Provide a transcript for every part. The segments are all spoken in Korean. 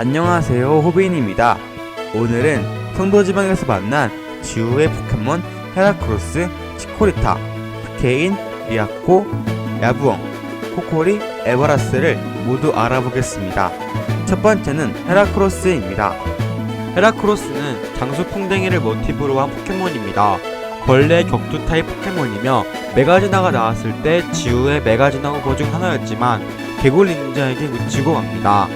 안녕하세요 호빈입니다. 오늘은 송도지방에서 만난 지우의 포켓몬 헤라크로스, 치코리타, 부케인, 리아코, 야부엉, 코코리, 에버라스를 모두 알아보겠습니다. 첫 번째는 헤라크로스입니다. 헤라크로스는 장수 풍뎅이를 모티브로 한 포켓몬입니다. 벌레 격투 타입 포켓몬이며 메가지나가 나왔을 때 지우의 메가지나 후보 중 하나였지만 개굴 닌자에게 묻히고 갑니다.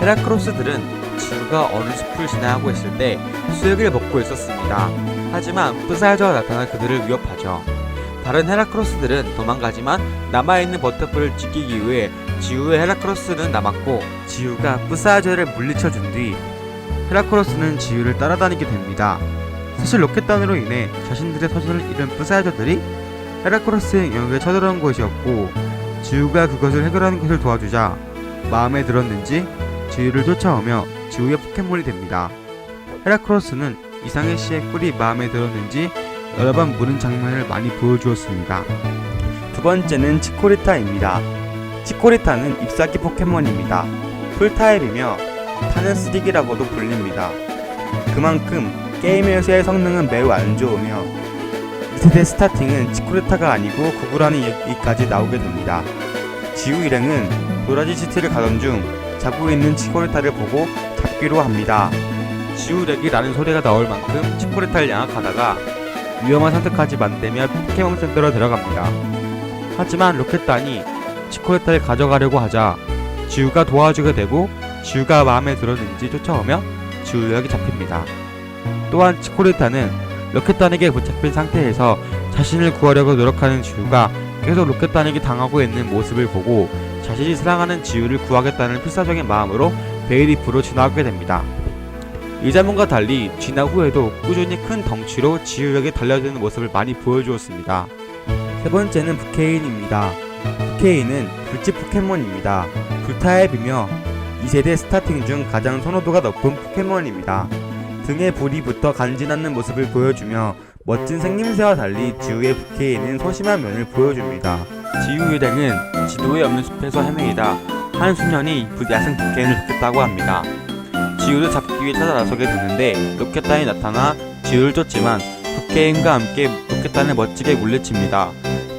헤라크로스들은 지우가 어느 숲을 지나가고 있을 때 수액을 먹고 있었습니다. 하지만 프사이저가 나타나 그들을 위협하죠. 다른 헤라크로스들은 도망가지만 남아있는 버터풀을 지키기 위해 지우의 헤라크로스는 남았고 지우가 프사이저를 물리쳐준 뒤 헤라크로스는 지우를 따라다니게 됩니다. 사실 로켓단으로 인해 자신들의 터전을 잃은 프사이저들이 헤라크로스의 영역에 쳐들어온 것이었고 지우가 그것을 해결하는 것을 도와주자 마음에 들었는지 지우를 쫓아오며 지우의 포켓몬이 됩니다. 헤라크로스는 이상해 씨의 꿀이 마음에 들었는지 여러 번 무는 장면을 많이 보여주었습니다. 두 번째는 치코리타입니다. 치코리타는 잎사귀 포켓몬입니다. 풀타입이며 타는 쓰레기라고도 불립니다. 그만큼 게임에서의 성능은 매우 안 좋으며 2세대 스타팅은 치코리타가 아니고 구구라는 얘기까지 나오게 됩니다. 지우 일행은 도라지 시티를 가던 중 자고 있는 치코리타를 보고 잡기로 합니다. 지우렉이라는 소리가 나올 만큼 치코리타를 양악하다가 위험한 선택하지 만되며 포켓몬 센터로 들어갑니다. 하지만 로켓단이 치코리타를 가져가려고 하자 지우가 도와주게 되고 지우가 마음에 들었는지 쫓아오며 지우력이 잡힙니다. 또한 치코리타는 로켓단에게 붙잡힌 상태에서 자신을 구하려고 노력하는 지우가 계속 로켓단에게 당하고 있는 모습을 보고 자신이 사랑하는 지우를 구하겠다는 필사적인 마음으로 베이리프로 진화하게 됩니다. 이자문과 달리 진화 후에도 꾸준히 큰 덩치로 지우에게 달려드는 모습을 많이 보여주었습니다. 세 번째는 부케인입니다. 부케인은 불집 포켓몬입니다. 불타입이며 2세대 스타팅 중 가장 선호도가 높은 포켓몬입니다. 등에 불이 붙어 간지 않는 모습을 보여주며 멋진 생김새와 달리 지우의 부케인은 소심한 면을 보여줍니다. 지우 일행은 지도에 없는 숲에서 헤매이다 한 소년이 야생 부케인을 잡겠다고 합니다. 지우를 잡기 위해 찾아 나서게 되는데 로켓단이 나타나 지우를 쫓지만 부케인과 함께 로켓단을 멋지게 물리칩니다.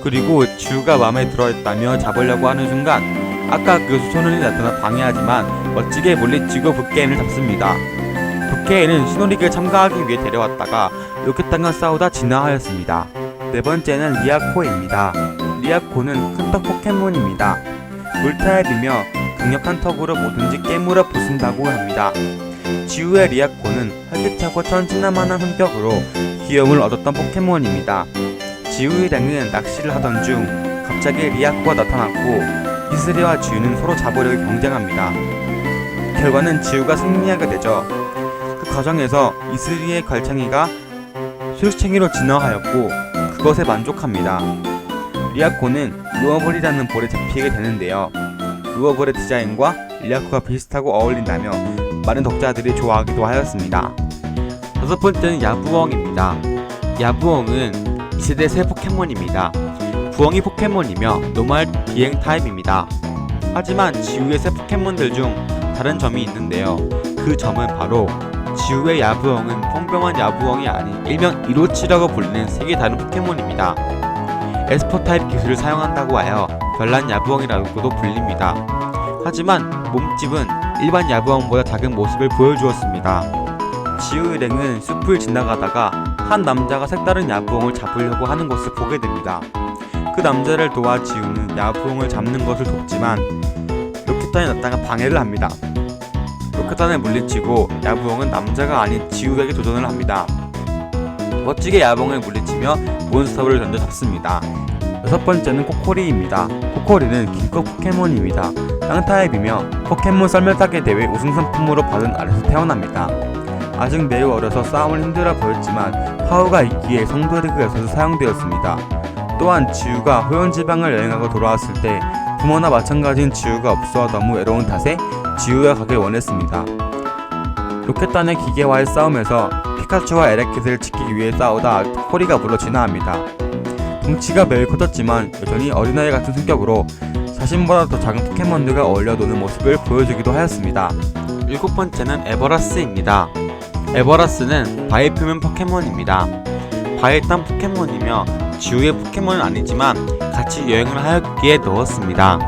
그리고 지우가 마음에 들어했다며 잡으려고 하는 순간 아까 그 소년이 나타나 방해하지만 멋지게 물리치고 부케인을 잡습니다. 부케인은 신호리기에 참가하기 위해 데려왔다가 로켓단과 싸우다 진화하였습니다. 네 번째는 리아코입니다. 리아코는 큰 턱 포켓몬입니다. 물타입이며 강력한 턱으로 뭐든지 깨물어 부순다고 합니다. 지우의 리아코는 활기차고 천진난만한 성격으로 귀여움을 얻었던 포켓몬입니다. 지우 일행은 낚시를 하던 중 갑자기 리아코가 나타났고 이슬이와 지우는 서로 잡으려고 경쟁합니다. 결과는 지우가 승리하게 되죠. 그 과정에서 이슬이의 걸창이가 수육챙이로 진화하였고 그것에 만족합니다. 리아코는 루어볼이라는 볼에 잡히게 되는데요. 루어볼의 디자인과 리아코가 비슷하고 어울린다며 많은 독자들이 좋아하기도 하였습니다. 다섯 번째는 야부엉입니다. 야부엉은 2세대 새 포켓몬입니다. 부엉이 포켓몬이며 노말 비행 타입입니다. 하지만 지우의 새 포켓몬들 중 다른 점이 있는데요. 그 점은 바로 지우의 야부엉은 평범한 야부엉이 아닌 일명 이로치라고 불리는 색이 다른 포켓몬입니다. 에스퍼 타입 기술을 사용한다고 하여 별난 야부엉이라고도 불립니다. 하지만 몸집은 일반 야부엉보다 작은 모습을 보여주었습니다. 지우 일행은 숲을 지나가다가 한 남자가 색다른 야부엉을 잡으려고 하는 것을 보게 됩니다. 그 남자를 도와 지우는 야부엉을 잡는 것을 돕지만 로켓단이 나타나 방해를 합니다. 로켓단을 물리치고 야부엉은 남자가 아닌 지우에게 도전을 합니다. 멋지게 야부엉을 물리 치며 몬스터를 던져 잡습니다. 여섯 번째는 코코리입니다. 코코리는 긴코 포켓몬입니다. 땅타입이며 포켓몬 썰매타기 대회 우승 상품으로 받은 아래서 태어납니다. 아직 매우 어려서 싸움을 힘들어 보였지만 파워가 있기에 성도리그에서도 사용되었습니다. 또한 지우가 호연지방을 여행하고 돌아왔을 때 부모나 마찬가지인 지우가 없어 너무 외로운 탓에 지우가 가길 원했습니다. 로켓단의 기계와의 싸움에서 피카츄와 에레키스를 지키기 위해 싸우다 코리가 물러 진화합니다. 덩치가 매우 커졌지만 여전히 어린아이 같은 성격으로 자신보다 더 작은 포켓몬들과 어울려 노는 모습을 보여주기도 하였습니다. 일곱 번째는 에버라스입니다. 에버라스는 바위 표면 포켓몬입니다. 바위에 딴 포켓몬이며 지우의 포켓몬은 아니지만 같이 여행을 하였기에 넣었습니다.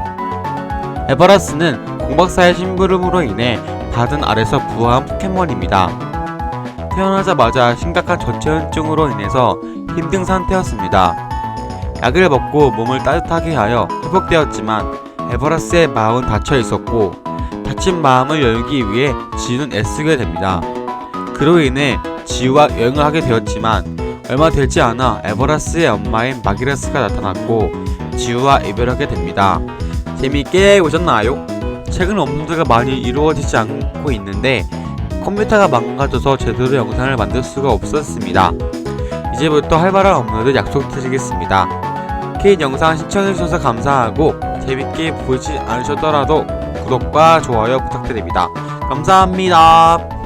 에버라스는 공박사의 심부름으로 인해 바든 아래서 부화한 포켓몬입니다. 태어나자마자 심각한 저체온증으로 인해서 힘든 상태였습니다. 약을 먹고 몸을 따뜻하게 하여 회복되었지만 에버라스의 마음은 닫혀 있었고 다친 마음을 열기 위해 지우는 애쓰게 됩니다. 그로 인해 지우와 여행을 하게 되었지만 얼마 되지 않아 에버라스의 엄마인 마기라스가 나타났고 지우와 이별하게 됩니다. 재미있게 보셨나요? 최근 업로드가 많이 이루어지지 않고 있는데 컴퓨터가 망가져서 제대로 영상을 만들 수가 없었습니다. 이제부터 활발한 업로드 약속드리겠습니다. 긴 영상 시청해주셔서 감사하고 재밌게 보지 않으셨더라도 구독과 좋아요 부탁드립니다. 감사합니다.